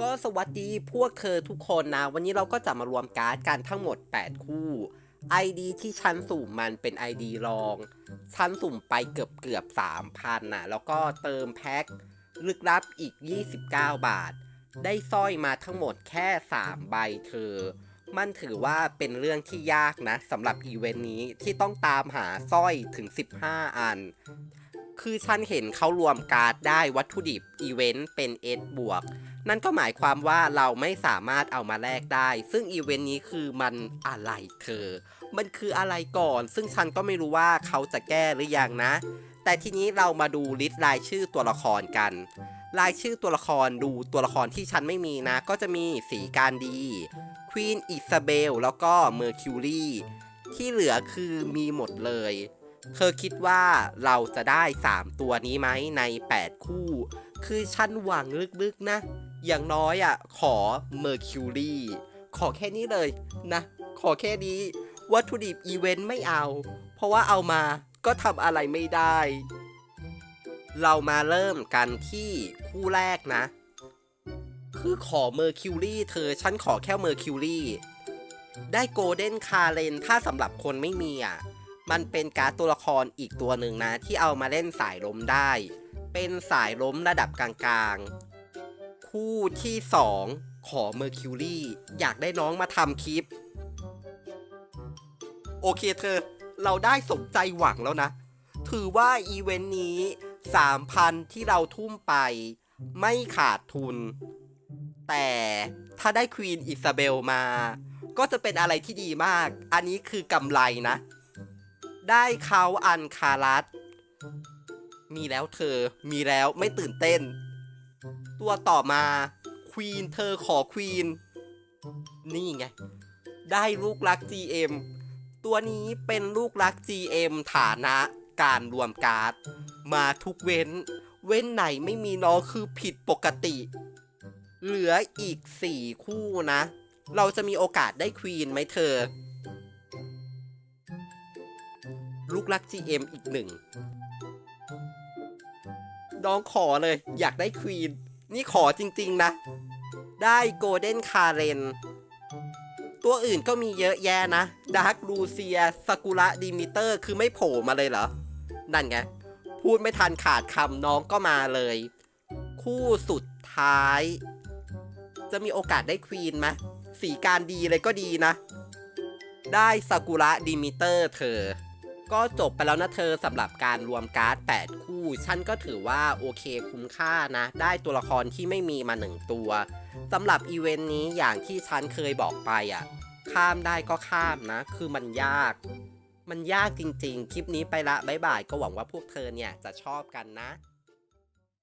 ก็สวัสดีพวกเธอทุกคนนะ วันนี้เราก็จะมารวมการ์ดกันทั้งหมด 8 คู่ ID ที่ชั้นสุ่มมันเป็น ID รอง ชั้นสุ่มไปเกือบเกือบ3,000นะแล้วก็เติมแพ็คลึกลับอีก 29 บาท ได้สร้อยมาทั้งหมดแค่ 3 ใบเธอ มันถือว่าเป็นเรื่องที่ยากนะสำหรับอีเวนต์นี้ที่ต้องตามหาสร้อยถึง 15 อัน คือฉันเห็นเขารวมการ์ดได้วัตถุดิบอีเวนต์เป็น S บวก นั่นก็หมายความว่าเราไม่สามารถเอามาแลกได้ ซึ่งอีเวนต์นี้คือมันอะไรเธอ มันคืออะไรก่อน ซึ่งฉันก็ไม่รู้ว่าเขาจะแก้หรือยังนะ แต่ทีนี้เรามาดูลิสต์รายชื่อตัวละครกัน รายชื่อตัวละครดูตัวละครที่ฉันไม่มีนะ ก็จะมีสีการดีควีนอิซาเบลแล้วก็เมอร์คิวรีที่เหลือคือมีหมดเลย เธอคิดว่าเราจะได้ 3 ตัวนี้ไหมใน 8 คู่ คือฉันหวังลึกๆนะ อย่างน้อยอะ ขอเมอร์คิวรีขอแค่นี้เลยนะ ขอแค่นี้ วัตถุดิบอีเวนต์ไม่เอา เพราะว่าเอามาก็ทำอะไรไม่ได้ เรามาเริ่มกันที่คู่แรกนะ คือขอเมอร์คิวรีเธอ ฉันขอแค่เมอร์คิวรีได้โกลเด้นคาเลนถ้าสำหรับคนไม่มีอะ มันเป็นการ์ดตัวละครอีกตัวหนึ่งนะ ที่เอามาเล่นสายล้มได้ เป็นสายล้มระดับกลางๆ คู่ที่ 2 ขอเมอร์คิวรีอยากได้น้องมาทำคลิป โอเคเธอ เราได้สมใจหวังแล้วนะ ถือว่าอีเวนต์นี้ 3,000 ที่เราทุ่มไป ไม่ขาดทุน แต่ถ้าได้ควีนอิซาเบลมา ก็จะเป็นอะไรที่ดีมาก อันนี้คือกำไรนะ ได้เขาอันคารัสมีแล้วเธอ มีแล้วไม่ตื่นเต้น ตัวต่อมาควีนเธอขอควีนนี่ไง ได้ลูกรัก GM ตัวนี้เป็นลูกรัก GM ฐานะการรวมการ์ด มาทุกเว้น เว้นไหนไม่มีน้องคือผิดปกติ เหลืออีก4คู่นะ เราจะมีโอกาสได้ควีนไหมเธอ ลูกรัก GM อีกหนึ่ง น้องขอเลย อยากได้ควีน นี่ขอจริง ๆ นะ ได้โกลเด้นคาเรน ตัวอื่นก็มีเยอะแยะนะดาร์คลูเซียสกุระดิมิเตอร์ คือไม่โผล่มาเลยเหรอ นั่นไง พูดไม่ทันขาดคำน้องก็มาเลย คู่สุดท้าย จะมีโอกาสได้ควีนไหมสีการดีเลยก็ดีนะ ได้สกุระดิมิเตอร์เธอ ก็จบไปแล้วนะเธอสำหรับการรวมการ์ด 8 คู่ ฉันก็ถือว่าโอเคคุ้มค่านะ ได้ตัวละครที่ไม่มีมาหนึ่งตัวสำหรับอีเวนต์นี้อย่างที่ฉันเคยบอกไปอะ ข้ามได้ก็ข้ามนะ คือมันยาก มันยากจริงๆ คลิปนี้ไปละบ๊ายบายก็หวังว่าพวกเธอเนี่ยจะชอบกันนะ